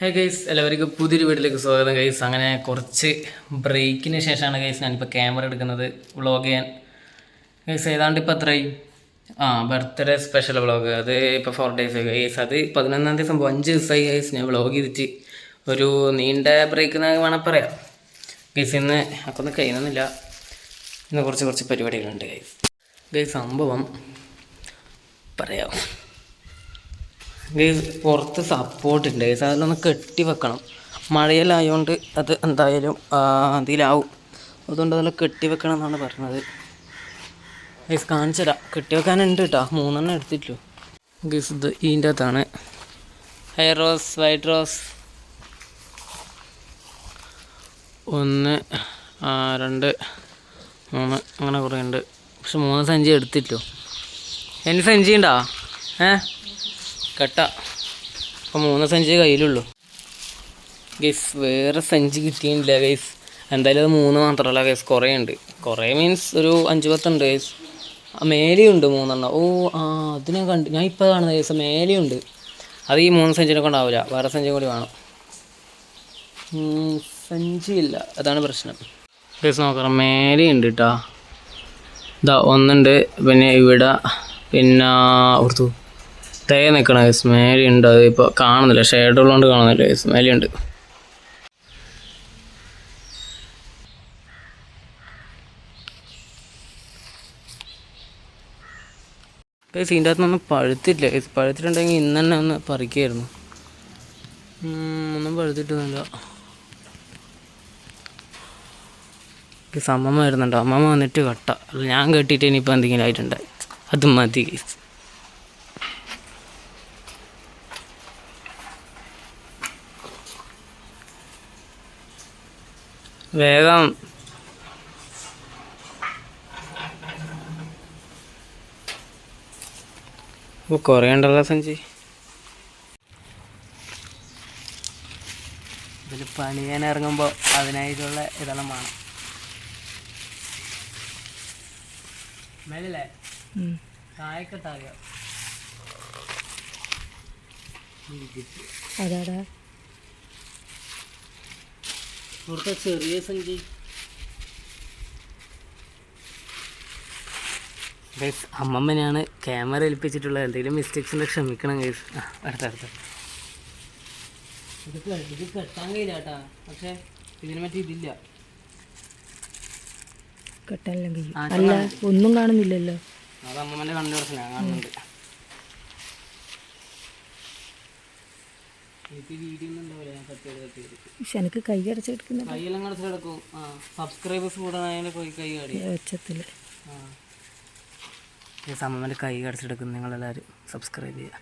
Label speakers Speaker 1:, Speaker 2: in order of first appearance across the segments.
Speaker 1: Hey guys എല്ലാവർക്കും പുതിയൊരു വീട്ടിലേക്ക് സ്വാഗതം. ഗൈസ് അങ്ങനെ കുറച്ച് ബ്രേക്കിന് ശേഷമാണ് ഗൈസ് ഞാനിപ്പോൾ ക്യാമറ എടുക്കുന്നത് വ്ളോഗ് ചെയ്യാൻ. ഗൈസ് ഏതാണ്ട് ഇപ്പോൾ അത്രയും ആ ബർത്ത്ഡേ സ്പെഷ്യൽ വ്ളോഗ് അത് ഇപ്പോൾ ഫോർ ഡേയ്സ് ഗൈസ് അത് പതിനൊന്നാം തീയതി സംഭവം അഞ്ച് ദിവസമായി ഗൈസ് ഞാൻ വ്ളോഗ് ചെയ്തിട്ട് ഒരു നീണ്ട ബ്രേക്ക് എന്ന് വേണം പറയാം. ഗൈസ് ഇന്ന് അക്കൊന്നും കഴിയുന്നില്ല ഇന്ന് കുറച്ച് കുറച്ച് പരിപാടികളുണ്ട് ഗൈസ് ഗൈസ് സംഭവം പറയാം. പുറത്ത് സപ്പോർട്ട് ഉണ്ട്. ഗൈസ് അതിലൊന്ന് കെട്ടി വെക്കണം. മഴയിലായതുകൊണ്ട് അത് എന്തായാലും അതിലാവും. അതുകൊണ്ട് അതെല്ലാം കെട്ടി വെക്കണം എന്നാണ് പറഞ്ഞത്. ഗൈസ് കാണിച്ചതാ കെട്ടി വെക്കാനുണ്ട് കേട്ടോ മൂന്നെണ്ണം എടുത്തിട്ടുള്ളൂ. ഗൈസ് ഇത് ഇതിന്റെ അകത്താണ്. ഹൈ റോസ് വൈറ്റ് റോസ് ഒന്ന് രണ്ട് മൂന്ന് അങ്ങനെ കുറേ ഉണ്ട്. പക്ഷെ മൂന്ന് സഞ്ചി എടുത്തിട്ടു എന്റെ സഞ്ചി ഉണ്ടോ ഏ? കട്ട. അപ്പോൾ മൂന്ന് സഞ്ചി കയ്യിലുള്ളൂ. ഗൈസ് വേറെ സഞ്ചി കിട്ടിയില്ല ഗൈസ്. എന്തായാലും അത് മൂന്ന് മാത്രമല്ല ഗൈസ് കുറേ ഉണ്ട്. കുറേ മീൻസ് ഒരു അഞ്ച് പത്തുണ്ട് ഗൈസ്. മേലെയുണ്ട് മൂന്നെണ്ണം. ഓ ആ അത് ഞാൻ കണ്ട് ഞാൻ ഇപ്പോൾ കാണുന്നത് ഗൈസ് മേലെയുണ്ട്. അത് ഈ മൂന്ന് സഞ്ചിനെ കൊണ്ടാവില്ല വേറെ സഞ്ചി കൂടി വേണം. സഞ്ചിയില്ല അതാണ് പ്രശ്നം. ഗൈസ് നോക്കണം മേലെയുണ്ട് കേട്ടോ ഇതാ ഒന്നുണ്ട് പിന്നെ ഇവിടെ പിന്നെ ഓർത്തു. തേ നിൽക്കണ സ്മേലി ഉണ്ട്. അത് ഇപ്പോൾ കാണുന്നില്ല. ഷെയ്ഡ് ഉള്ളതുകൊണ്ട് കാണുന്നില്ല സ്മേലി ഉണ്ട്. ഗൈസ് ഇതിന്റെ അകത്തൊന്നും പഴുത്തില്ല. ഗൈസ് പഴുത്തിട്ടുണ്ടെങ്കിൽ ഇന്ന് തന്നെ ഒന്ന് പറിക്കായിരുന്നു. ഒന്നും പഴുത്തിട്ടൊന്നുമില്ല. ഗൈസ് അമ്മമ്മ വരുന്നുണ്ട് അമ്മമ്മ വന്നിട്ട് കട്ട. ഞാൻ കെട്ടിയിട്ട് ഇനിയിപ്പോൾ എന്തെങ്കിലും ആയിട്ടുണ്ടായി. അത് മതി വേഗം. കുറേ ഉണ്ടല്ലോ സഞ്ചി ഇതിൽ പണിയാൻ ഇറങ്ങുമ്പോൾ അതിനായിട്ടുള്ള ഇതെല്ലാം വേണം. മേലല്ലേ കായക്കെട്ടാകെ
Speaker 2: അതാടാ.
Speaker 1: ഇവിടുത്തെ ചെറിയ സഞ്ചി ഗൈസ് അമ്മമ്മനെയാണ് ക്യാമറ ഏൽപ്പിച്ചിട്ടുള്ളത്. എന്തെങ്കിലും മിസ്റ്റേക്സ് ഉണ്ടെങ്കിൽ ക്ഷമിക്കണം ഗൈസ് അടുത്ത അടുത്ത. ഇത് ഇത് കെട്ടാൻ കഴിയില്ല കേട്ടാ. പക്ഷേ ഇതിനെ പറ്റി ഇതില്ല.
Speaker 2: കെട്ടാനില്ല കഴിയും. അല്ല ഒന്നും കാണുന്നില്ലല്ലോ.
Speaker 1: അത് അമ്മമ്മന്റെ കണ്ണു പ്രശ്നമാണ് ഞാൻ കാണുന്നുണ്ട് എനിക്ക് വീഡിയോ ഒന്നും ഉണ്ടാവില്ല ഞാൻ കട്ട് ചെയ്ത് കട്ട് ചെയ്ത്
Speaker 2: പക്ഷെ എനിക്ക് കൈ അടച്ചെടുക്കുന്ന
Speaker 1: കൈയെല്ലാം കടച്ച് കിടക്കും. ആ സബ്സ്ക്രൈബേഴ്സ് പോയി കൈ ആ. ഈ കൈ നിങ്ങളെല്ലാവരും സബ്സ്ക്രൈബ് ചെയ്യുക.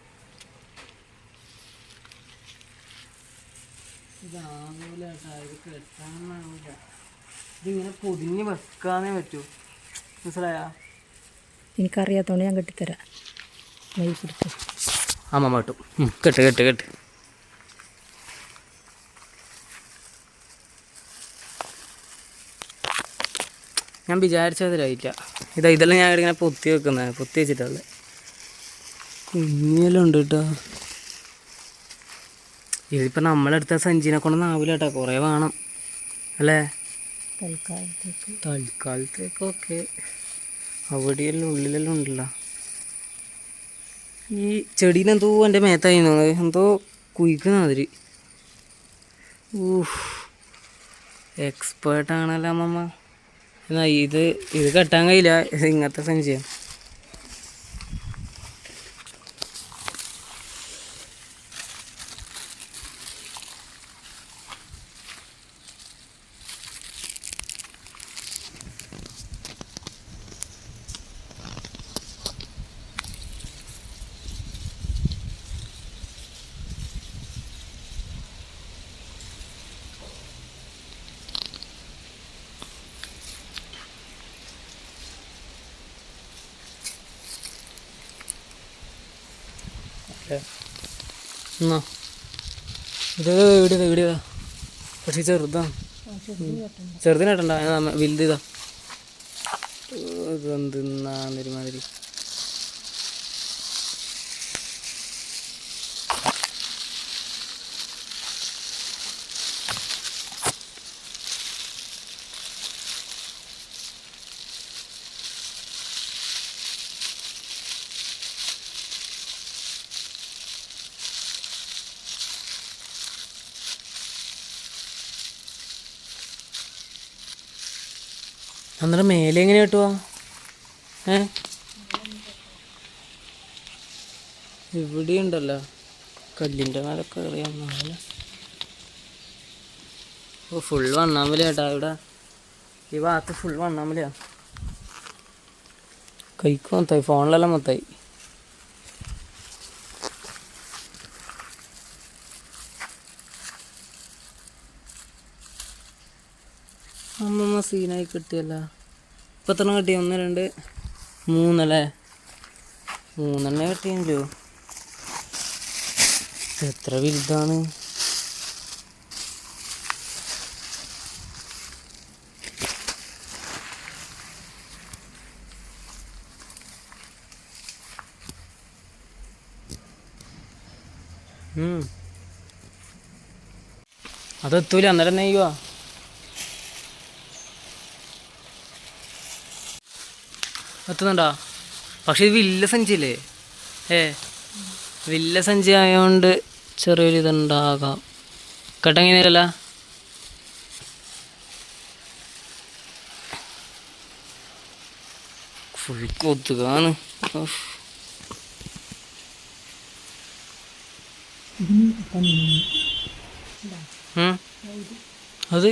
Speaker 1: ഇതാകൂല കേട്ടാ. ഇത് കെട്ടാനാവൂല ഇതിങ്ങനെ പൊതിഞ്ഞ് വെക്കാനേ പറ്റൂ. മനസ്സിലായാ?
Speaker 2: എനിക്കറിയാത്തോണ്ട് ഞാൻ കെട്ടിത്തരാം.
Speaker 1: അമ്മ കേട്ടു കെട്ട് കെട്ട് കെട്ട്. ഞാൻ വിചാരിച്ചതിലായില്ല. ഇതാ ഇതെല്ലാം ഞാൻ ഇങ്ങനെ പൊത്തി വെക്കുന്നത് പൊത്തി വെച്ചിട്ടുള്ളത്. കുഞ്ഞെല്ലാം ഉണ്ട് കേട്ടോ ഇതിപ്പോൾ നമ്മളെടുത്ത സഞ്ചിനെ കൊണ്ടൊന്നും ആവില്ല കേട്ടോ കുറേ വേണം. അല്ലേ?
Speaker 2: തൽക്കാലത്തേക്ക്.
Speaker 1: തൽക്കാലത്തേക്കൊക്കെ അവിടെയെല്ലാം ഉള്ളിലെല്ലാം ഉണ്ടല്ലോ. ഈ ചെടീനെന്തോ എന്റെ മേത്തായി എന്തോ കുയിക്കുന്ന മാതിരി. ഊഹ്. എക്സ്പേർട്ടാണല്ലോ അമ്മമ്മ. എന്നാ ഇത് ഇത് കെട്ടാൻ കഴിയില്ല. ഇങ്ങനത്തെ ഇങ്ങനത്തെ സഞ്ചിയാണ് എന്നാ. ഇത് വീടിയതാ വീടിയതാ പക്ഷേ ചെറുതാ. ചെറുതിനാട്ടണ്ട വലുതിതാ. എന്തിന്നാന്നൊരുമാതിരി അന്നേരം മേലെ എങ്ങനെ കിട്ടുക ഏ? ഇവിടെ ഉണ്ടല്ലോ കല്ലിന്റെ മേലെ അറിയാവുന്ന ഓ ഫുൾ വണ്ണാമ്പല ചേട്ടാ ഇവിടെ. ഈ ഭാഗത്ത് ഫുൾ വണ്ണാമ്പലയാ കൈക്ക് മൊത്തമായി ഫോണിലെല്ലാം മൊത്തമായി അമ്മമ്മ സീനായി കിട്ടിയല്ല. ഇപ്പം എത്ര കിട്ടി. ഒന്ന് രണ്ട് മൂന്നല്ലേ? മൂന്നെണ്ണേ കിട്ടിയല്ലോ എത്ര വലുതാണ്. അതെത്തൂല. അന്നേരം നെയ്യുവാ എത്തുന്നുണ്ടോ? പക്ഷെ ഇത് വില്ല സഞ്ചിയില്ലേ? ഏ വില്ല സഞ്ചി ആയതുകൊണ്ട് ചെറിയൊരു ഇതുണ്ടാകാം കേട്ടെങ്ങനെയല്ല ഫുൾ കൊത്തുകാണ്. അത്?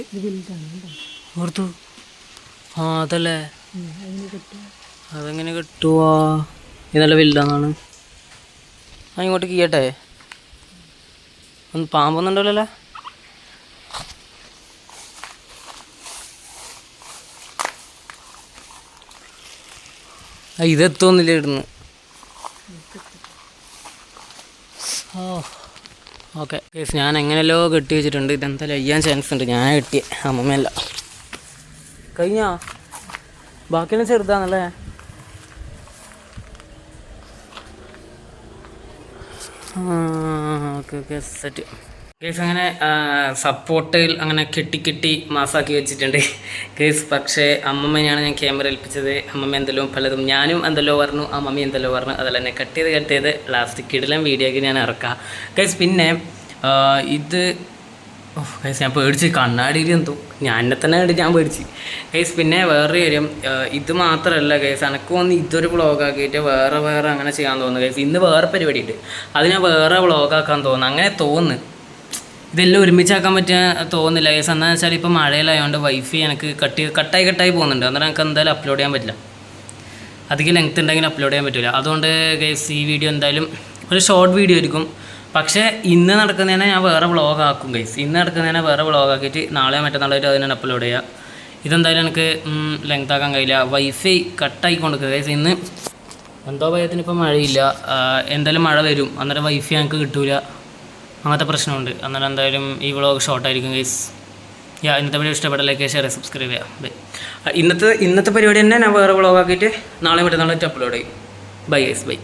Speaker 1: ഓർത്തു. ആ അതല്ലേ? അതെങ്ങനെ കിട്ടുവാ? ഇത് നല്ല വലുതാന്നാണ് ആ ഇങ്ങോട്ട് കീയട്ടെ? ഒന്ന് പാമ്പൊന്നുണ്ടല്ലോ ഇതെത്തൊന്നുമില്ല ഇടുന്ന് ഓ ഓക്കെ. കേസ് ഞാൻ എങ്ങനെയല്ലോ കെട്ടി വെച്ചിട്ടുണ്ട്. ഇതെന്തായാലും അയ്യാൻ ചാൻസ് ഉണ്ട്. ഞാൻ കെട്ടിയ. അമ്മമ്മയല്ല. കഴിഞ്ഞാ? ബാക്കിയെല്ലാം ചെറുതാണല്ലേ? കേസ് അങ്ങനെ സപ്പോർട്ടിൽ അങ്ങനെ കെട്ടി കെട്ടി മാസാക്കി വെച്ചിട്ടുണ്ട്. കേസ് പക്ഷേ അമ്മമ്മനെയാണ് ഞാൻ ക്യാമറ ഏൽപ്പിച്ചത്. അമ്മമ്മ എന്തെല്ലോ പലതും ഞാനും എന്തെല്ലോ പറഞ്ഞു അമ്മമ്മ എന്തെല്ലോ പറഞ്ഞു. അതെല്ലാം എന്നെ കട്ട് ചെയ്ത് കട്ട് ചെയ്ത് ലാസ്റ്റ് കിടിലം വീഡിയോക്ക് ഞാൻ ഇറക്കാം. കേസ് പിന്നെ ഇത് ഗൈസ് ഞാൻ പേടിച്ച്. കണ്ണാടിയിൽ എന്തോ? ഞാൻ എന്നെ തന്നെ കണ്ടിട്ട് ഞാൻ പേടിച്ച്. കൈസ് പിന്നെ വേറൊരു കാര്യം. ഇത് മാത്രമല്ല കേസ് എനക്ക് വന്ന് ഇതൊരു വ്ളോഗ് ആക്കിയിട്ട് വേറെ വേറെ അങ്ങനെ ചെയ്യാൻ തോന്നുന്നു കേസ് ഇന്ന് വേറെ പരിപാടി ഉണ്ട് അത് ഞാൻ വേറെ വ്ളോഗ് ആക്കാൻ തോന്നുന്നു. അങ്ങനെ തോന്നുന്നു. ഇതെല്ലാം ഒരുമിച്ചാക്കാൻ പറ്റിയ തോന്നുന്നില്ല കേസ് എന്താണെന്ന് വെച്ചാൽ ഇപ്പോൾ മഴയിലായതുകൊണ്ട് വൈഫൈ എനിക്ക് കട്ടി കട്ടായി കട്ടായി പോകുന്നുണ്ട്. അന്നേരം എനിക്ക് എന്തായാലും അപ്ലോഡ് ചെയ്യാൻ പറ്റില്ല. അധികം ലെങ്ത് ഉണ്ടെങ്കിൽ അപ്ലോഡ് ചെയ്യാൻ പറ്റില്ല അതുകൊണ്ട് ഗൈസ് ഈ വീഡിയോ എന്തായാലും ഒരു ഷോർട്ട് വീഡിയോ ആയിരിക്കും. പക്ഷേ ഇന്ന് നടക്കുന്നതിനെ ഞാൻ വേറെ വ്ളോഗ് ആക്കും ഗൈസ് ഇന്ന് നടക്കുന്നതിനെ വേറെ വ്ളോഗ് ആക്കിയിട്ട് നാളെ മറ്റന്നാളായിട്ട് അതിനെ അപ്ലോഡ് ചെയ്യാം. ഇതെന്തായാലും എനിക്ക് ലെങ്ത് ആക്കാൻ കഴിയില്ല. വൈഫൈ കട്ടായി കൊടുക്കുക ഗൈസ് ഇന്ന് എന്തോ ഭയത്തിന് ഇപ്പോൾ മഴയില്ല. എന്തായാലും മഴ വരും. അന്നേരം വൈഫൈ ഞങ്ങൾക്ക് കിട്ടൂല. അങ്ങനത്തെ പ്രശ്നമുണ്ട്. അന്നേരം എന്തായാലും ഈ വ്ളോഗ് ഷോർട്ടായിരിക്കും ഗൈസ് യാ ഇന്നത്തെ വീഡിയോ ഇഷ്ടപ്പെട്ട ലൈക്ക് ഷെയർ സബ്സ്ക്രൈബ് ചെയ്യാം ബൈ ഇന്നത്തെ ഇന്നത്തെ പരിപാടി തന്നെ ഞാൻ വേറെ വ്ളോഗ് ആക്കിയിട്ട് നാളെ മറ്റന്നാളായിട്ട് അപ്ലോഡ് ചെയ്യും. Bye guys bye